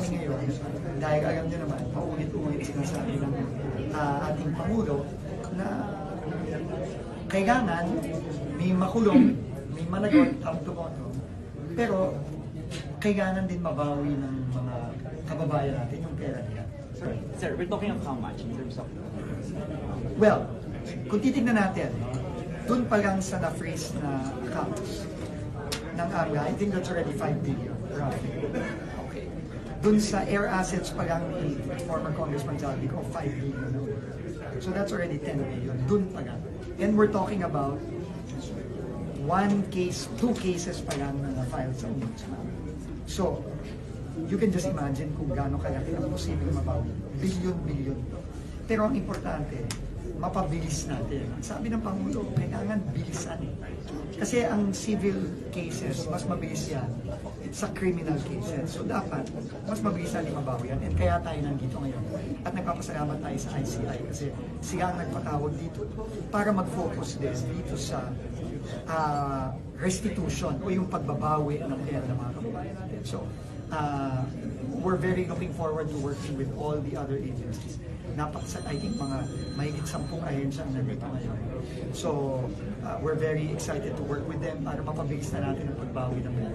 kami ngayon dahil alam niyo naman, paulit-ulit sinasabi ng ah, ating Pangulo na kailangan may makulong, may managot, ang tumoto, pero kailangan din mabawi ng mga kababayan natin yung pera nila. Sir, sir, we're talking of how much in terms of Well, kung titignan natin, dun pa lang sa na-freeze na accounts ng AMLA, I think that's already 5 billion, roughly. Okay. Dun sa air assets pa lang ni former Congressman Zaldico, 5 billion. So that's already 10 billion. Dun pa lang. And we're talking about one case, two cases pa lang na na-file sa ombudsman. So, you can just imagine kung gaano kalaki ang posibleng mabawi. Billion-billion. Pero ang importante, mapabilis natin. Sabi ng Pangulo, kailangan bilisan. Kasi ang civil cases, mas mabilis yan sa criminal cases. So dapat, mas mabilis natin mabawi yan. And kaya tayo nandito ngayon. At nagpapasalamat tayo sa ICI kasi sila ang nagpatawag dito para mag-focus din dito sa ah, restitution o yung pagbabawi ng pera ng mga kababayan natin. So, uh, we're very looking forward to working with all the other agencies. Napakasa, I think mga mahigit sampung ahensya ang nandito ngayon. So, uh, we're very excited to work with them para mapabilis na natin ang pagbawi ng mga.